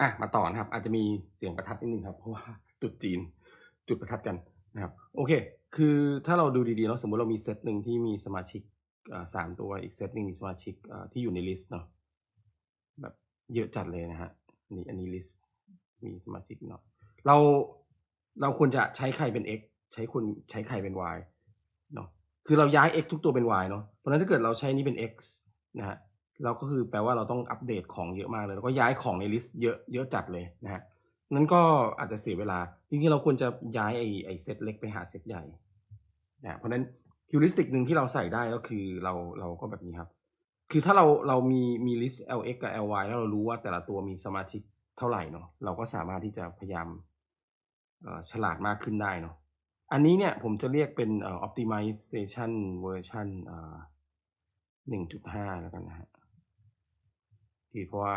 อะมาต่อนะครับ อาจจะมีเสียงประทัดนิดนึงครับ เพราะว่าตรุดจีนจุดประทัดกันนะครับ โอเค คือถ้าเราดูดีๆเนาะสมมติเรามีเซตหนึ่งที่มีสมาชิกสามตัวอีกเซตหนึ่งมีสมาชิกที่อยู่ในลิสต์เนาะแบบเยอะจัดเลยนะฮะนนี้อันนี้ลิสต์มีสมาชิกเนาะเราเราควรจะใช้ใครเป็น x ใช้คุณใช้ใครเป็น y เนาะคือเราย้าย x ทุกตัวเป็น y เนาะเพราะฉะนั้นถ้าเกิดเราใช้นี้เป็น x นะฮะ เราก็คือแปลว่าเราต้องอัปเดตของเยอะมากเลยแล้วก็ย้ายของในลิสต์เยอะเยอะจัดเลยนะฮะนั้นก็อาจจะเสียเวลา จริงๆ เราควรจะย้ายไอ้ไอ้เซตเล็กไปหาเซตใหญ่นะเพราะนั้นฮิวริสติกหนึ่งที่เราใส่ได้ก็คือเราเราก็แบบนี้ครับ คือถ้าเราเรามีมีลิสต์ lx กับ ly แล้วเรารู้ว่าแต่ละตัวมีสมาชิกเท่าไหร่เนาะเราก็สามารถที่จะพยายามฉลาดมากขึ้นได้เนาะอันนี้เนี่ยผมจะเรียกเป็นอ่อ optimization version เอ่อหนึ่งจุดห้าแล้วกันนะฮะ ที่เพราะว่า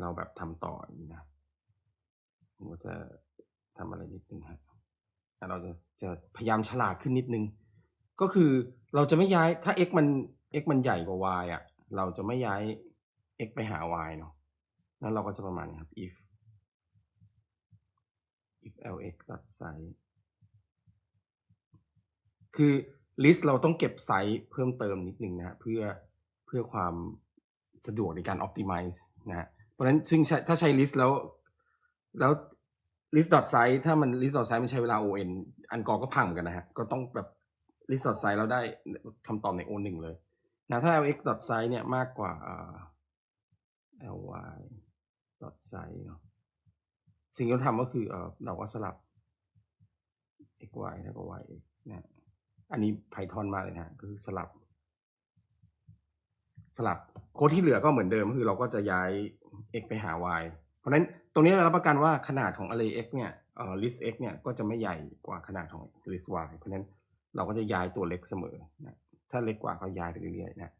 เราแบบทำต่ออย่างนี้นะผมก็จะทำอะไรนิดนึงฮะเราจะจะพยายามฉลาดขึ้นนิดนึง ก็คือเราจะไม่ย้ายถ้า x มัน x มันใหญ่กว่า y อะ เราจะไม่ย้าย x ไปหา y เนาะนั้นเราก็จะประมาณนี้ครับ if if lx dot size คือ list เราต้องเก็บไซส์เพิ่มเติมนิดนึงนะเพื่อเพื่อความ สะดวกในการ optimize นะฮะเพราะฉะนั้นซึ่งใช้ถ้าใช้ list แล้ว แล้ว list dot size ถ้ามัน list dot size มันใช้เวลา on อันกอก็พังเหมือนกันนะฮะ ก็ต้องแบบ list dot size เราได้คำตอบใน o 1เลยนะถ้า lx dot size เนี่ยมากกว่าอ่า ly dot size เนาะสิ่งที่เราทำก็คือเราก็สลับ x y แล้วก็ y x นะอันนี้ Python มากเลยนะฮะก็คือสลับ สลับโค้ดที่เหลือก็เหมือนเดิมก็คือเราก็จะย้าย x ไปหา y เพราะฉะนั้นตรงนี้เรารับประกันว่าขนาดของ array x เนี่ยเอ่อ list x เนี่ยก็จะไม่ใหญ่กว่าขนาดของ list y เพราะฉะนั้นเราก็จะย้ายตัวเล็กเสมอนะถ้าเล็กกว่าก็ย้ายไปเรื่อยๆนะ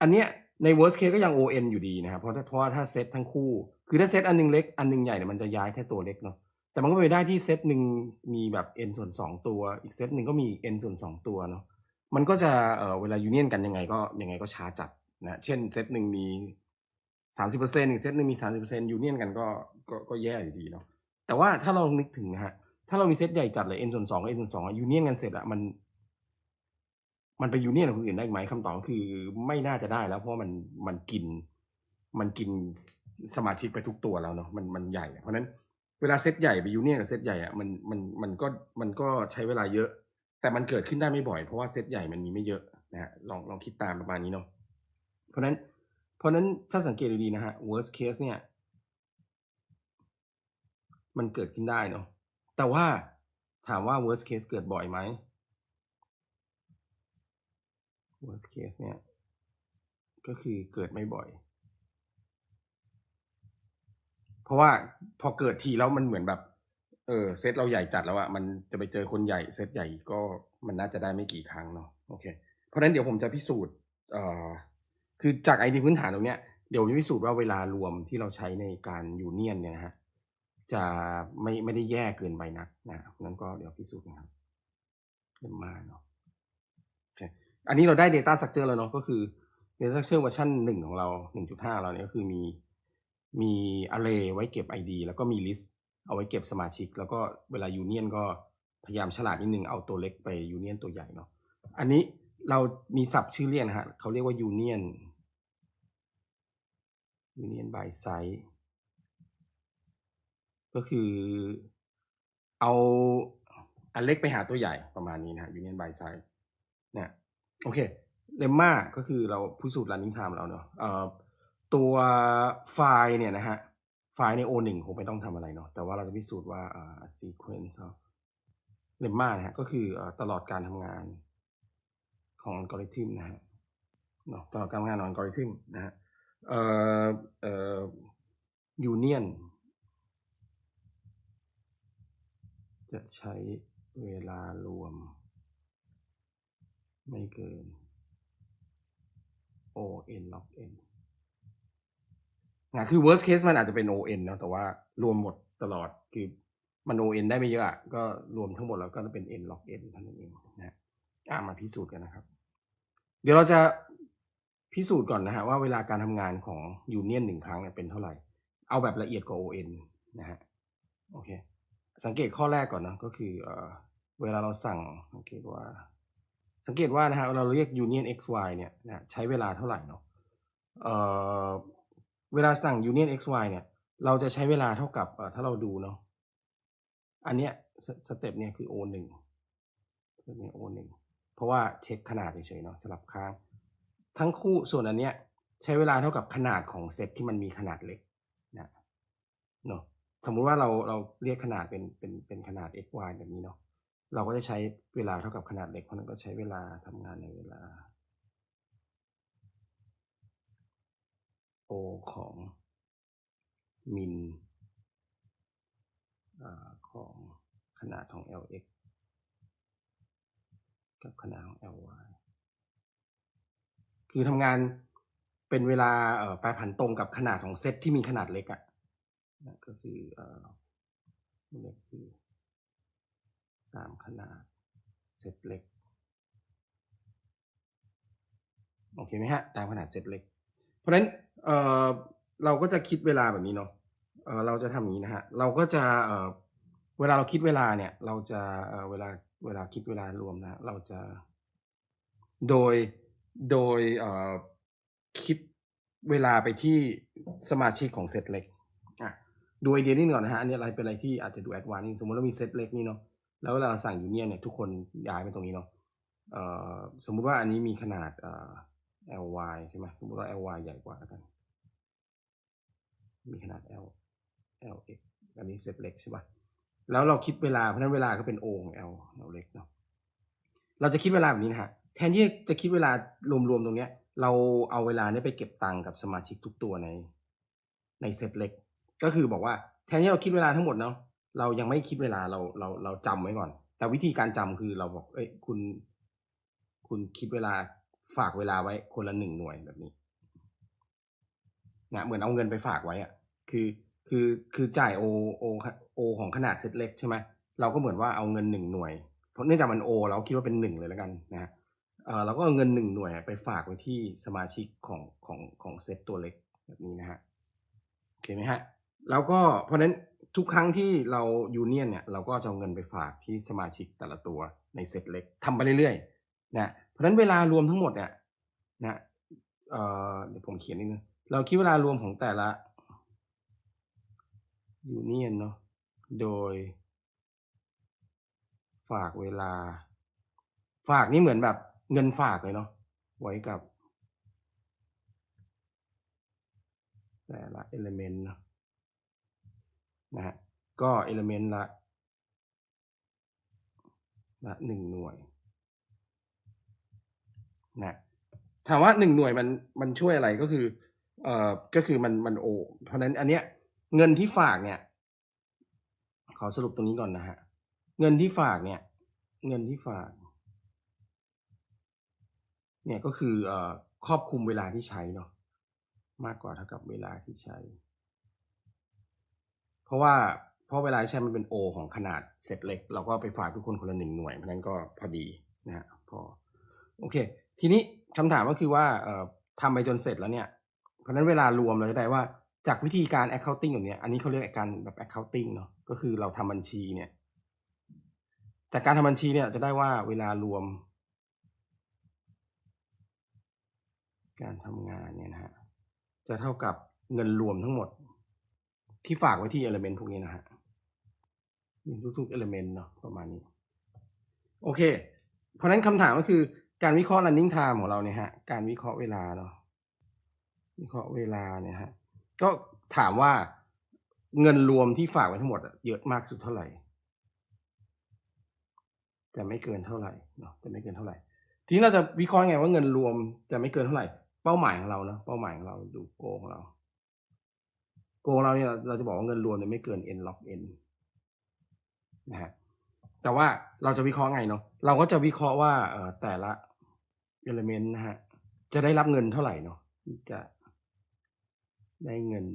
อันเนี้ยใน worst case ก็ยัง on อยู่ดีนะครับเพราะถ้าเพราะว่าถ้าเซตทั้งคู่ คือถ้าเซตอันหนึงเล็กอันหนึงใหญ่เนี่ยมันจะย้ายแค่ตัวเล็กเนาะแต่มันก็ไปได้ที่เซตหนึ่งมีแบบ n ส่วนสองตัว อีกเซตหนึ่งก็มี n ส่วนสองตัวเนาะมันก็จะเอ่อเวลายูเนียนกันยังไงก็ยังไงก็ช้าจัด นะเช่นเซตหนึ่งมีสามสิบเปอร์เซ็นต์อีกเซตหนึ่งมีสามสิบเปอร์เซ็นต์ยูเนียนกันก็ก็ก็แย่อยู่ดีเนาะแต่ว่าถ้าเรานึกถึงนะฮะถ้าเรามีเซตใหญ่จัดเลย n ส่วนสองกับ n ส่วนสองยูเนียนกันเสร็จอะมันมันไปยูเนียนกับคนอื่นได้ไหมคำตอบคือไม่น่าจะได้แล้วเพราะมันมันกิน มันกินสมาชิกไปทุกตัวแล้วเนาะมันมันใหญ่ เพราะฉะนั้นเวลาเซตใหญ่ไปยูเนียนกับเซตใหญ่อะมันมันมันก็มันก็ใช้เวลาเยอะ แต่มันเกิดขึ้นได้ไม่บ่อย เพราะว่าเซตใหญ่มันมีไม่เยอะนะฮะลองลองคิดตามประมาณนี้เนาะ เพราะนั้นเพราะนั้นถ้าสังเกตดีๆนะฮะ worst case เนี่ย มันเกิดขึ้นได้เนาะแต่ว่าถามว่า worst case เกิดบ่อยไหม worst case เนี่ย ก็คือเกิดไม่บ่อย เพราะว่าพอเกิดทีแล้วมันเหมือนแบบ เออเซตเราใหญ่จัดแล้วอะมันจะไปเจอคนใหญ่เซตใหญ่ก็มันน่าจะได้ไม่กี่ครั้งเนาะโอเค เพราะฉะนั้นเดี๋ยวผมจะพิสูจน์เอ่อ คือจากไอเดียพื้นฐานตรงเนี้ยเดี๋ยวจะพิสูจน์ว่าเวลารวมที่เราใช้ในการยูเนียนเนี่ยนะฮะจะไม่ไม่ได้แย่เกินไปนักนะนั้นก็เดี๋ยวพิสูจน์นะครับเริ่มมาเนาะโอเคอันนี้เราได้ Data Structure แล้วเนาะก็คือ Data Structure เวอร์ชันหนึ่งของเรา 1.5 เราเนี่ยก็คือมีมี array ไว้เก็บ ID แล้วก็มี list เอาไว้เก็บสมาชิก แล้วก็เวลายูเนียนก็พยายามฉลาดนิดนึงเอาตัวเล็กไปยูเนียนตัวใหญ่เนาะอันนี้เรามีศัพท์ชื่อเรียกนะฮะเขาเรียกว่ายูเนียน union by size ก็คือเอาอันเล็กไปหาตัวใหญ่ประมาณนี้นะ union by size เนี่ยโอเคเลมมาก็คือเราพิสูจน์ running time เราเนาะเอ่อตัวไฟล์เนี่ยนะฮะ ไฟล์ใน O1 คงไม่ต้องทำอะไรเนาะแต่ว่าเราจะพิสูจน์ว่าอ่า sequence of lemma นะฮะก็คืออตลอดการทำงานของอัลกอริทึมนะฮะเนาะตลอดการทำงานของอัลกอริทึมนะฮะ เอ่อเอ่อยูเนียนจะใช้เวลารวม ไม่เกิน o n log n นะคือ worst case มันอาจจะเป็น o n เนาะแต่ว่ารวมหมดตลอดคือมัน o n ได้ไม่เยอะอะก็รวมทั้งหมดแล้วก็จะเป็น n log n เท่านั้นเองนะอะมาพิสูจน์กันนะครับ เดี๋ยวเราจะ พิสูจน์ก่อนนะฮะว่าเวลาการทำงานของยูเนียนหนึ่งครั้งเนี่ยเป็นเท่าไหร่ เอาแบบละเอียดกว่า ON นะฮะโอเค สังเกตข้อแรกก่อนนะก็คือเอ่อเวลาเราสั่งสังเกตว่า สังเกตว่านะฮะเราเรียก union x y เนี่ยนะใช้เวลาเท่าไหร่เนาะเอ่อเวลาสั่ง union x y เนี่ย เราจะใช้เวลาเท่ากับเอ่อถ้าเราดูเนาะอันเนี้ยสสเต็ปเนี่ยคือ o หนึ่งสเต็ปเนี่ย o หนึ่งเพราะว่าเช็คขนาดเฉยๆเนาะสลับข้าง ทั้งคู่ส่วนอันเนี้ยใช้เวลาเท่ากับขนาดของเซตที่มันมีขนาดเล็กนะเนาะสมมุติว่าเราเราเรียกขนาดเป็นเป็นเป็นขนาด x y แบบนี้เนาะเราก็จะใช้เวลาเท่ากับขนาดเล็กเพราะนั้นก็ใช้เวลาทำงานในเวลา o ของมินอ่าของขนาดของ lx กับขนาดของ ly คือทำงานเป็นเวลาเอแปรผันตรงกับขนาดของเซตที่มีขนาดเล็กอะ่ะก็คือเออเล็กคือตามขนาดเซตเล็กโอเคไหมฮะตามขนาดเซตเล็ก เพราะฉะนั้นเออเราก็จะคิดเวลาแบบนี้เนาะเออเราจะทำอย่างนี้นะฮะเราก็จะเออเวลาเราคิดเวลาเนี่ย เราจะเออเวลาเวลาคิดเวลารวมนะ เราจะโดย โดยเอ่อคิดเวลาไปที่สมาชิกของเซตเล็กอะดูไอเดียนี้ก่อนนะฮะ อันนี้อะไรเป็นอะไรที่อาจจะดูแอดวานซ์สมมติเรามีเซตเล็กนี่เนาะ แล้วเวลาเราสั่งยูเนียนเนี่ยทุกคนย้ายไปตรงนี้เนาะเอ่อสมมุติว่าอันนี้มีขนาดเอ่อ ly ใช่ไหมสมมติว่า ly ใหญ่กว่าแล้วกัน มีขนาด l lx อันนี้เซตเล็กใช่ป่ะ แล้วเราคิดเวลา เพราะฉะนั้นเวลาก็เป็น o ของ l l เล็กเนาะ เราจะคิดเวลาแบบนี้นะฮะ แทนที่จะคิดเวลารวมๆตรงเนี้ย เราเอาเวลาเนี้ยไปเก็บตังค์กับสมาชิกทุกตัวในในเซตเล็ก ก็คือบอกว่าแทนที่เราคิดเวลาทั้งหมดเนาะเรายังไม่คิดเวลาเราเราเราจำไว้ก่อน แต่วิธีการจำคือเราบอก เอ้ยคุณ คุณคิดเวลาฝากเวลาไว้คนละหนึ่งหน่วยแบบนี้นะเหมือนเอาเงินไปฝากไว้อะคือคือคือจ่ายโอโอโอของขนาดเซตเล็กใช่ไหมเราก็เหมือนว่าเอาเงินหนึ่งหน่วย เพราะเนื่องจากมันโอเราคิดว่าเป็นหนึ่งเลยแล้วกันนะฮะ เราก็เอาเงินหนึ่งหน่วยไปฝากไว้ที่สมาชิกของของของเซตตัวเล็กแบบนี้นะฮะโอเคไหมฮะแล้วก็เพราะฉะนั้นทุกครั้งที่เรายูเนียนเนี่ยเราก็จะเอาเงินไปฝากที่สมาชิกแต่ละตัวในเซตเล็กทำไปเรื่อยๆนะเพราะฉะนั้นเวลารวมทั้งหมดเนี่ยนะเอ่อเดี๋ยวผมเขียนนิดนึงเราคิดเวลารวมของแต่ละยูเนียนเนาะโดย ฝากเวลา ฝากนี่เหมือนแบบ เงินฝากเลยเนาะไว้กับ แต่ละเอลเมนต์นะฮะก็เอลเมนต์ละละหนึ่งหน่วยนะถามว่าหนึ่งหน่วยมันมันช่วยอะไรก็คือ เอ่อก็คือมันมันโอ เพราะนั้นอันเนี้ยเงินที่ฝากเนี่ย ขอสรุปตรงนี้ก่อนนะฮะ เงินที่ฝากเนี่ย เงินที่ฝาก เนี่ยก็คือเอ่อครอบคลุมเวลาที่ใช้เนาะมากกว่าเท่ากับเวลาที่ใช้ เพราะว่าเพราะเวลาใช้มันเป็นโอของขนาดเซตเล็ก เราก็ไปฝากทุกคนคนละหนึ่งหน่วยเพราะนั้นก็พอดีนะฮะพอโอเค ทีนี้คำถามก็คือว่าเอ่อทำไปจนเสร็จแล้วเนี่ย เพราะนั้นเวลารวมเราจะได้ว่าจากวิธีการ accounting แบบเนี้ยอันนี้เขาเรียกการแบบ accounting เนาะก็คือเราทำบัญชีเนี่ย จากการทำบัญชีเนี่ยจะได้ว่าเวลารวม การทำงานเนี่ยนะฮะจะเท่ากับเงินรวมทั้งหมด ที่ฝากไว้ที่ element พวกนี้นะฮะทุกๆ element เนาะประมาณนี้ โอเค เพราะนั้นคำถามก็คือการวิเคราะห์ running time ของเราเนี่ยฮะการวิเคราะห์เวลาเนาะวิเคราะห์เวลาเนี่ยฮะก็ถามว่าเงินรวมที่ฝากไว้ทั้งหมดเยอะมากสุดเท่าไหร่ จะไม่เกินเท่าไหร่เนาะจะไม่เกินเท่าไหร่ ทีนี้เราจะวิเคราะห์ไงว่าเงินรวมจะไม่เกินเท่าไหร่ เป้าหมายของเราเนาะเป้าหมายของเราดูโกของเรา โกงเราเนี่ยเราจะบอกว่าเงินรวมเนี่ยไม่เกิน n log n นะฮะแต่ว่าเราจะวิเคราะห์ไงเนาะเราก็จะวิเคราะห์ว่าเอ่อแต่ละ element นะฮะจะได้รับเงินเท่าไหร่เนาะจะได้เงิน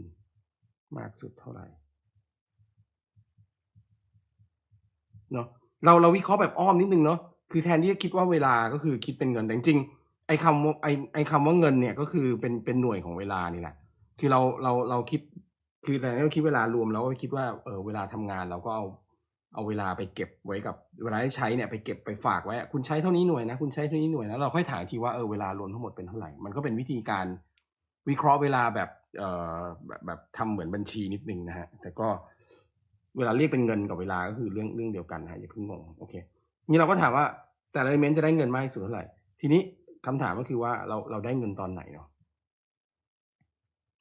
มากสุดเท่าไหร่เนาะเราเราวิเคราะห์แบบอ้อมนิดนึงเนาะคือแทนที่จะคิดว่าเวลาก็คือคิดเป็นเงินแต่จริง ไอ้คำว่าไอ้ไอ้คำว่าเงินเนี่ยก็คือเป็นเป็นหน่วยของเวลานี่แหละ คือเราเราเราคิด คือแต่เราคิดเวลารวมแล้วก็คิดว่าเออเวลาทำงานเราก็เอาเอาเวลาไปเก็บไว้กับเวลาที่ใช้เนี่ยไปเก็บไปฝากไว้ คุณใช้เท่านี้หน่วยนะคุณใช้เท่านี้หน่วยนะเราค่อยถามอีกทีว่าเออเวลารวมทั้งหมดเป็นเท่าไหร่ มันก็เป็นวิธีการวิเคราะห์เวลาแบบเอ่อแบบแบบทำเหมือนบัญชีนิดนึงนะฮะ แต่ก็เวลาเรียกเป็นเงินกับเวลาก็คือเรื่องเรื่องเดียวกันนะฮะอย่าเพิ่งงงโอเค นี่เราก็ถามว่าแต่ละ element จะได้เงินมากที่สุดเท่าไหร่ ทีนี้ คำถามก็คือว่าเราเราได้เงินตอนไหนเนาะ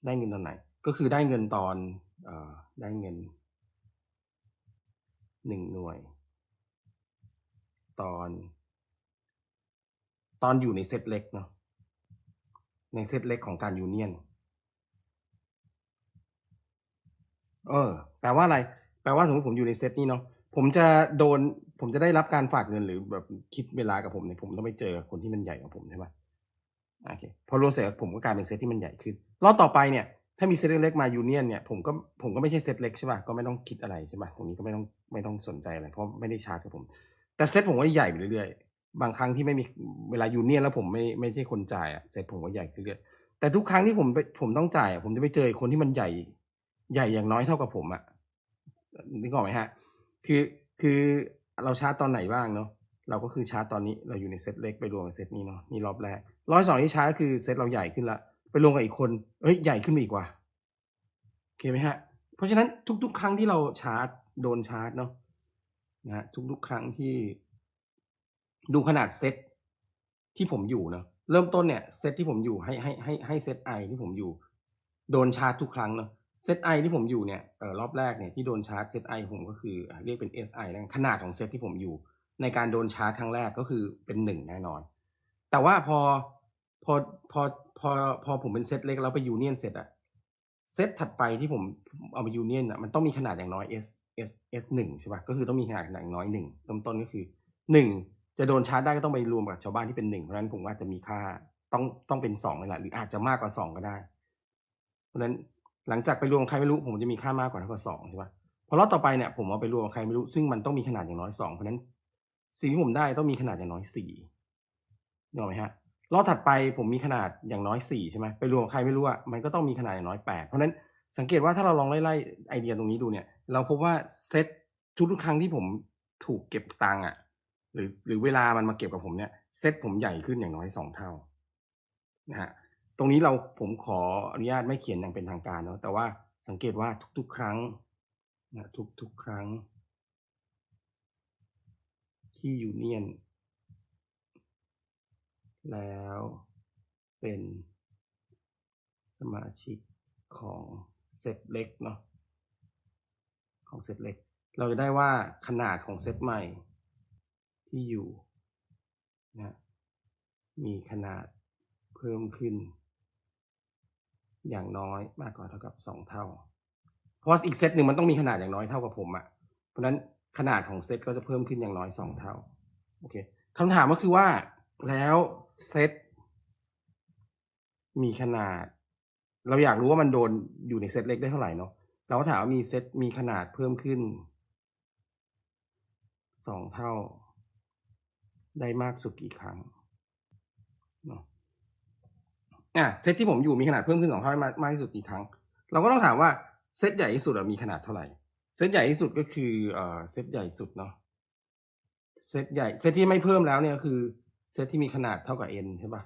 ได้เงินตอนไหน ก็คือได้เงินตอนเอได้เงินหนึ่งหน่วย ตอน ตอนอยู่ในเซตเล็กเนาะในเซตเล็กของการยูเนียนเออ แปลว่าอะไร แปลว่าสมมติผมอยู่ในเซตนี้เนาะผมจะโดน ผมจะได้รับการฝากเงินหรือแบบคิดเวลากับผมเนี่ยผมต้องไปเจอคนที่มันใหญ่กว่าผมใช่ปะโอเคพอรวมเสร็จผมก็กลายเป็นเซตที่มันใหญ่ขึ้น รอบต่อไปเนี่ย ถ้ามีเซตเล็กๆมายูเนียนเนี่ยผมก็ผมก็ไม่ใช่เซตเล็กใช่ป่ะก็ไม่ต้องคิดอะไรใช่ป่ะตรงนี้ก็ไม่ต้องไม่ต้องสนใจอะไรเพราะไม่ได้ชาร์จกับผม แต่เซตผมก็ใหญ่ไปเรื่อยๆ บางครั้งที่ไม่มีเวลายูเนียนแล้วผมไม่ไม่ใช่คนจ่ายอะเซตผมก็ใหญ่ขึ้นเรื่อยๆแต่ทุกครั้งที่ผมไปผมต้องจ่ายผมจะไปเจอคนที่มันใหญ่ ใหญ่อย่างน้อยเท่ากับผมอะนึกออกไหมฮะ คือคือ เราชาร์จตอนไหนบ้างเนาะเราก็คือชาร์จตอนนี้เราอยู่ในเซตเล็กไปรวมกับเซตนี้เนาะนี่รอบแรกร้อยสองที่ชาร์จคือเซตเราใหญ่ขึ้นละไปรวมกับอีกคนเอ้ยใหญ่ขึ้นมาอีกว่ะโอเคไหมฮะ เพราะฉะนั้นทุก ๆ ครั้งที่เราชาร์จโดนชาร์จเนาะนะฮะทุกๆ ครั้งที่ ดูขนาดเซตที่ผมอยู่เนาะเริ่มต้นเนี่ยเซตที่ผมอยู่ให้ให้ให้ให้เซตไอที่ผมอยู่ โดนชาร์จทุกครั้งเนาะ เซตไอที่ผมอยู่เนี่ยออรอบแรกเนี่ยที่โดนชาร์จเซตไอผมก็คือเรียกเป็น SI แล้วขนาดของเซตที่ผมอยู่ ในการโดนชาร์จครั้งแรกก็คือเป็นหนึ่งแน่นอน แต่ว่าพอพอพอพอพอผมเป็นเซตเล็กแล้วไปยูเนียนเสร็จอะเซตถัดไปที่ผมเอาไปยูเนียนอะมันต้องมีขนาดอย่างน้อย S S S หนึ่งใช่ปะก็คือต้องมีขนาดอย่างน้อยหนึ่งเริ่มต้นก็คือหนึ่งจะโดนชาร์จได้ก็ต้องไปรวมกับชาวบ้านที่เป็นหนึ่งเพราะฉะนั้นผมว่าจะมีค่าต้องต้องเป็นสองเลยแหละหรืออาจจะมากกว่าสองก็ได้ เพราะฉะนั้น หลังจากไปรวมใครไม่รู้ผมจะมีค่ามากกว่าเท่ากับสองใช่ปะพอรอบต่อไปเนี่ยผมเอาไปรวมใครไม่รู้ ซึ่งมันต้องมีขนาดอย่างน้อยสองเพราะนั้นสิ่งที่ผมได้ต้องมีขนาดอย่างน้อยสี่นึกออกไหมฮะรอบถัดไปผมมีขนาดอย่างน้อยสี่ใช่ไหมไปรวมใครไม่รู้อะมันก็ต้องมีขนาดอย่างน้อยแปดเพราะนั้นสังเกตว่าถ้าเราลองไล่ๆไอเดียตรงนี้ดูเนี่ย เราพบว่าเซตทุกครั้งที่ผมถูกเก็บตังค์อะหรือหรือเวลามันมาเก็บกับผมเนี่ยเซตผมใหญ่ขึ้นอย่างน้อยสองเท่านะฮะ ตรงนี้เราผมขออนุญาตไม่เขียนอย่างเป็นทางการเนาะแต่ว่าสังเกตว่าทุกๆ ครั้งนะทุกๆ ครั้ง ที่ยูเนียน แล้วเป็นสมาชิกของเซตเล็กเนาะของเซตเล็ก เราจะได้ว่าขนาดของเซตใหม่ที่อยู่นะมีขนาดเพิ่มขึ้น อย่างน้อยมากกว่าเท่ากับสองเท่า เพราะว่าอีกเซตหนึ่งมันต้องมีขนาดอย่างน้อยเท่ากับผมอะ่ะเพราะฉะนั้นขนาดของเซตก็จะเพิ่มขึ้นอย่างน้อยสองเท่าโอเคคำถามก็คือว่าแล้วเซตมีขนาด เราอยากรู้ว่ามันโดนอยู่ในเซตเล็กได้เท่าไหร่เนาะเราก็ถามว่ามีเซตมีขนาดเพิ่มขึ้นสองเท่า ได้มากสุดกี่ครั้ง อะเซตที่ผมอยู่มีขนาดเพิ่มขึ้นสองเท่าได้มากมากที่สุดกี่ครั้ง เราก็ต้องถามว่าเซตใหญ่ที่สุดมีขนาดเท่าไหร่ เซตใหญ่ที่สุดก็คือเอ่อเซตใหญ่สุดเนาะเซตใหญ่เซตที่ไม่เพิ่มแล้วเนี่ยก็คือเซตที่มีขนาดเท่ากับ n ใช่ปะ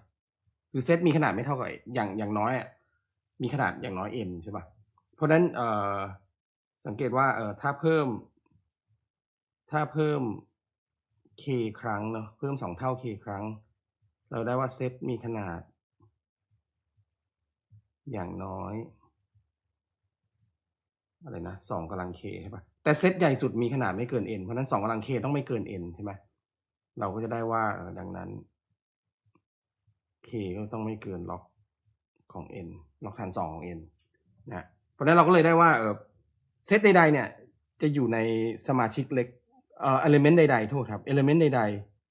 คือเซตมีขนาดไม่เท่ากับอย่างอย่างน้อยอะมีขนาดอย่างน้อย n ใช่ปะเพราะฉะนั้นเอ่อสังเกตว่าเอ่อถ้าเพิ่ม ถ้าเพิ่ม k ครั้งเนาะเพิ่มสองเท่า k ครั้ง เราได้ว่าเซตมีขนาด อย่างน้อย อะไรนะสองกำลัง k ใช่ปะแต่เซตใหญ่สุดมีขนาดไม่เกิน n เพราะนั้นสองกำลัง k ต้องไม่เกิน n ใช่ไหมเราก็จะได้ว่าดังนั้น k ก็ต้องไม่เกินล็อกของ n ล็อกฐานสองของ n นะเพราะนั้นเราก็เลยได้ว่าเออเซตใดๆเนี่ยจะอยู่ในสมาชิกเล็กเอ่อ element ใดๆโทษครับ element ใด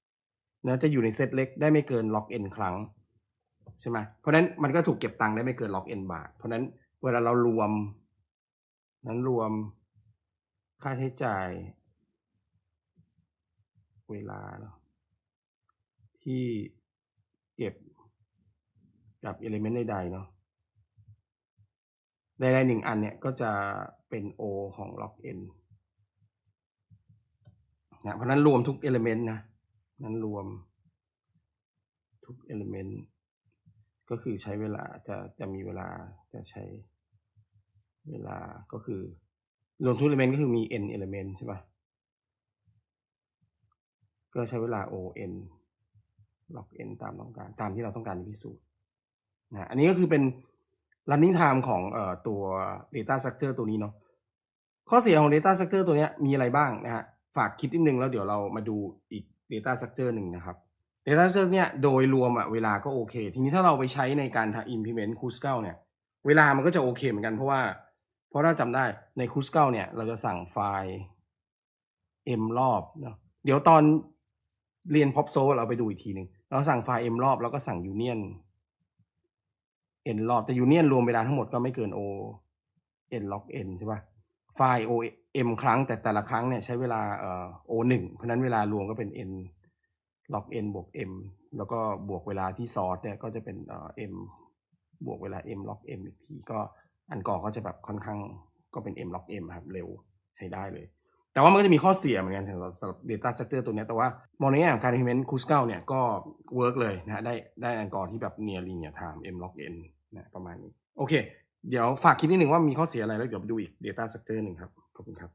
ๆนะจะอยู่ในเซตเล็กได้ไม่เกินล็อก n ครั้ง ใช่ไหมเพราะฉะนั้นมันก็ถูกเก็บตังค์ได้ไม่เกินล็อก n บาท เพราะฉะนั้นเวลาเรารวม นั้นรวมค่าใช้จ่าย เวลาเนาะที่เก็บกับ element ใดๆเนาะใดๆหนึ่งอันเนี่ยก็จะเป็น O ของ log n นะเพราะฉะนั้นรวมทุก element นะนั้นรวมทุก element ก็คือใช้เวลาจะจะมีเวลาจะใช้เวลาก็คือ รวมทุก element ก็คือมี n element ใช่ปะก็ใช้เวลา o n log n ตามต้องการ ตามที่เราต้องการพิสูจน์นะอันนี้ก็คือเป็น running time ของเอ่อตัว data structure ตัวนี้เนาะข้อเสียของ data structure ตัวนี้มีอะไรบ้างนะฮะฝากคิดนิดนึงแล้วเดี๋ยวเรามาดูอีก data structure หนึ่งนะครับ data structure เนี่ยโดยรวมอะเวลาก็โอเค ทีนี้ถ้าเราไปใช้ในการทำ implement c u s c a l เนี่ย เวลามันก็จะโอเคเหมือนกันเพราะว่า เพราะถ้าจำได้ใน c u s c a l เนี่ย เราจะสั่งไฟล์ m รอบเนาะเดี๋ยวตอนเรียน pop so เราไปดูอีกทีหนึ่งเราสั่งไฟล์ m รอบแล้วก็สั่ง union n รอบแต่ union รวมเวลาทั้งหมดก็ไม่เกิน o n log n ใช่ปะไฟล์ o m ครั้งแต่แต่ละครั้งเนี่ยใช้เวลาเอ่อ o หนึ่งเพราะนั้นเวลารวมก็เป็น n log n บวก m แล้วก็บวกเวลาที่ซอร์สเนี่ยก็จะเป็นเอ่อ m บวกเวลา m log m อีกทีก็อันก่อก็จะแบบค่อนข้างก็เป็น m log m ครับเร็วใช้ได้เลย แต่ว่ามันก็จะมีข้อเสียเหมือนกันสำหรับสำหรับ data structure ตัวนี้แต่ว่ามองในแง่ของการ implement c u s c a l เนี่ยก็ work เลยนะได้ได้อันกอที่แบบ near linear time m log n นะประมาณนี้ โอเค เดี๋ยวฝากคิดนิดหนึ่งว่ามีข้อเสียอะไรแล้วเดี๋ยวไปดูอีก data structure หนึ่งครับ ขอบคุณครับ